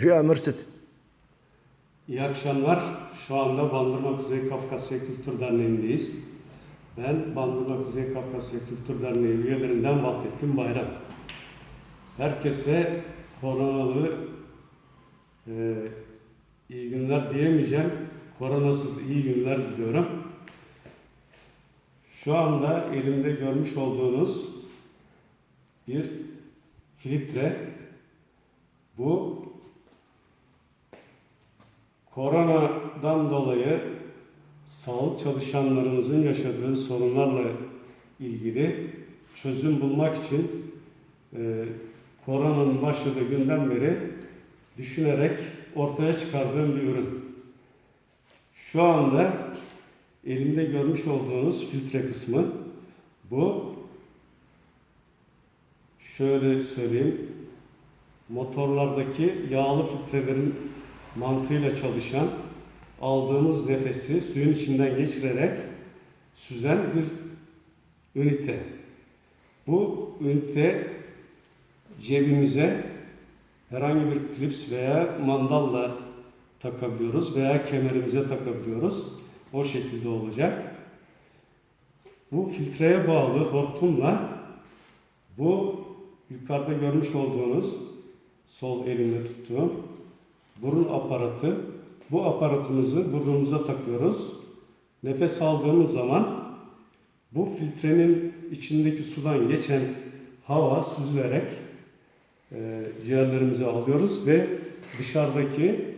Rüya Mürsit. İyi akşamlar. Şu anda Bandırma Kuzey Kafkasya Kültür Derneği'ndeyiz. Ben Bandırma Kuzey Kafkasya Kültür Derneği üyelerinden Vahdettin Bayram. Herkese koronalı e, iyi günler diyemeyeceğim. Koronasız iyi günler diliyorum. Şu anda elimde görmüş olduğunuz bir filtre. Bu Koronadan dolayı sağlık çalışanlarımızın yaşadığı sorunlarla ilgili çözüm bulmak için e, koronanın başladığı günden beri düşünerek ortaya çıkardığım bir ürün. Şu anda elimde görmüş olduğunuz filtre kısmı bu. Şöyle söyleyeyim. Motorlardaki yağlı filtrelerin mantığıyla çalışan aldığımız nefesi suyun içinden geçirerek süzen bir ünite. Bu ünite cebimize herhangi bir klips veya mandalla takabiliyoruz veya kemerimize takabiliyoruz. O şekilde olacak. Bu filtreye bağlı hortumla bu yukarıda görmüş olduğunuz sol elimle tuttuğum burun aparatı. Bu aparatımızı burnumuza takıyoruz. Nefes aldığımız zaman bu filtrenin içindeki sudan geçen hava süzülerek e, ciğerlerimize alıyoruz ve dışarıdaki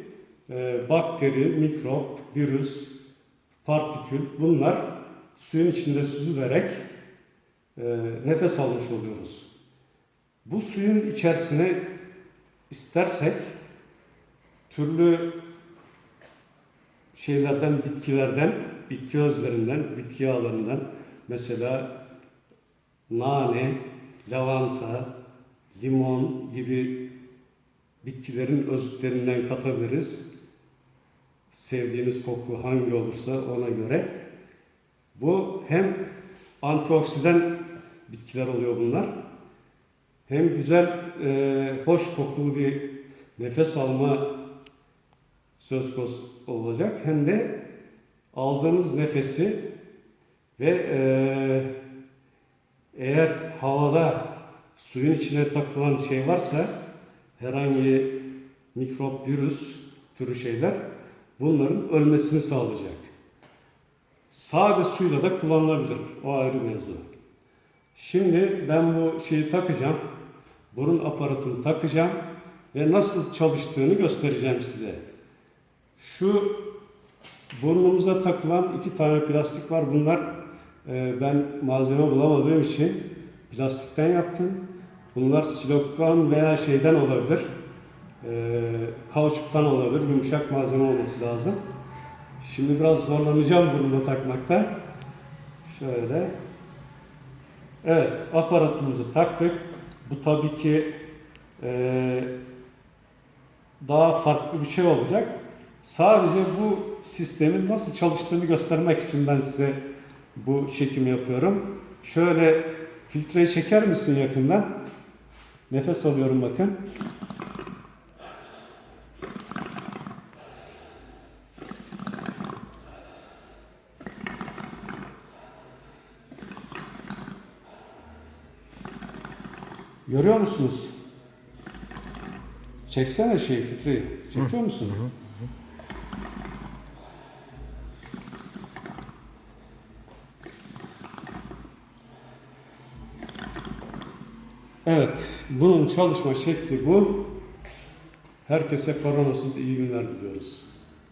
e, bakteri, mikrop, virüs, partikül bunlar suyun içinde süzülerek e, nefes almış oluyoruz. Bu suyun içerisine istersek türlü şeylerden, bitkilerden, bitki özlerinden, bitki yağlarından mesela nane, lavanta, limon gibi bitkilerin özlerinden katabiliriz. Sevdiğiniz koku hangi olursa ona göre. Bu hem antioksidan bitkiler oluyor bunlar. Hem güzel, e, hoş kokulu bir nefes alma söz konusu olacak hem de aldığımız nefesi ve eee, eğer havada suyun içine takılan şey varsa herhangi mikrop, virüs türü şeyler bunların ölmesini sağlayacak. Sade suyla da kullanılabilir. O ayrı mevzu. Şimdi ben bu şeyi takacağım. Burun aparatını takacağım ve nasıl çalıştığını göstereceğim size. Şu burnumuza takılan iki tane plastik var. Bunlar e, ben malzeme bulamadığım için plastikten yaptım. Bunlar silikon veya şeyden olabilir. E, kauçuktan olabilir. Yumuşak malzeme olması lazım. Şimdi biraz zorlanacağım burnuma takmakta. Şöyle. Evet, aparatımızı taktık. Bu tabii ki e, daha farklı bir şey olacak. Sadece bu sistemin nasıl çalıştığını göstermek için ben size bu çekimi yapıyorum. Şöyle filtreyi çeker misin yakından? Nefes alıyorum bakın. Görüyor musunuz? Çeksene şey filtreyi. Çekiyor musun? Evet, bunun çalışma şekli bu. Herkese koronasız iyi günler diliyoruz.